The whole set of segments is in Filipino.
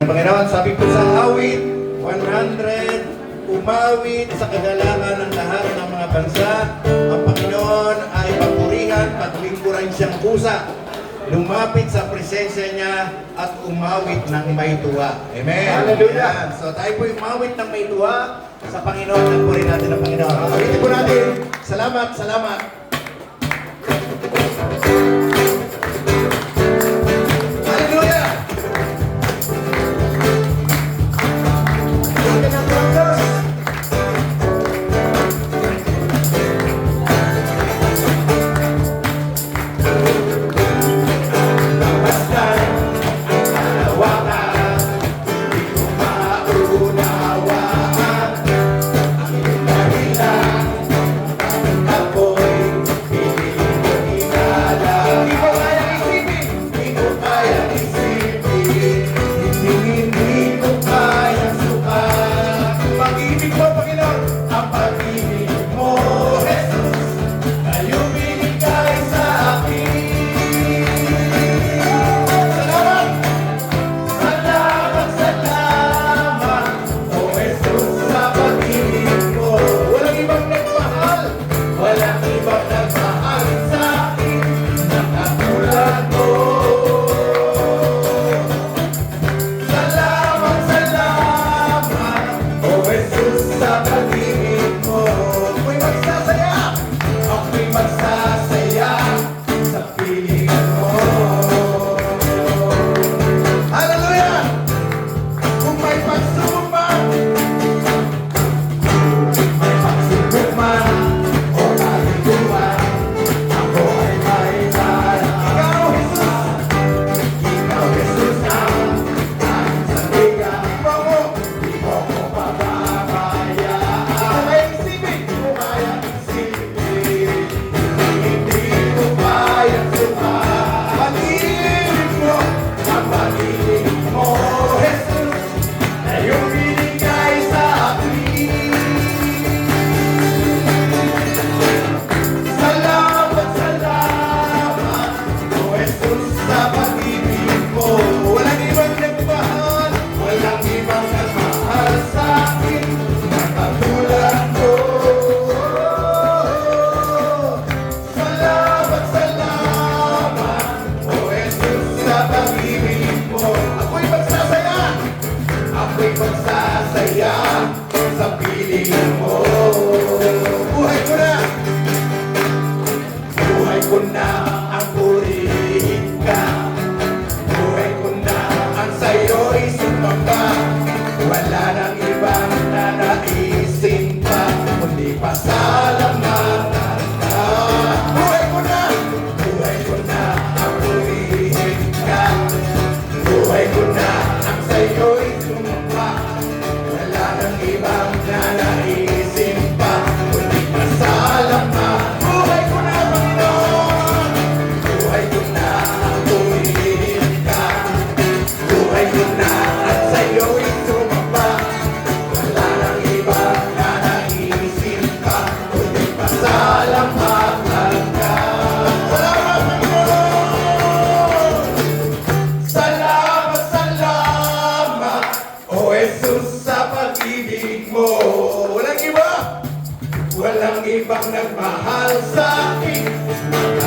Panginoon, sabi ko sa awit 100, umawit sa kagalangan ng lahat ng mga bansa. Ang Panginoon ay papurihan, paglingkuran siyang kusa. Lumapit sa presensya niya at umawit ng may tuwa. Amen. Hallelujah. So tayo po umawit ng may tuwa sa Panginoon. Nagpuri natin ang Panginoon. Awitin po natin. Salamat, salamat. ibang nagmahal sa akin.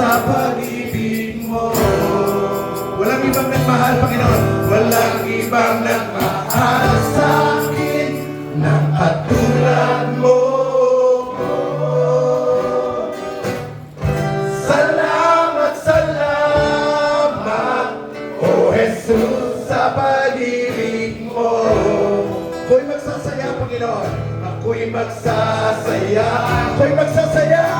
sa pag-ibig mo. Walang ibang nagmahal, Panginoon. Walang ibang nagmahal sa akin ng katulad mo. Salamat, salamat, O Jesus, sa pag-ibig mo. Ako'y magsasaya, Panginoon. Ako'y magsasaya. Ako'y magsasaya.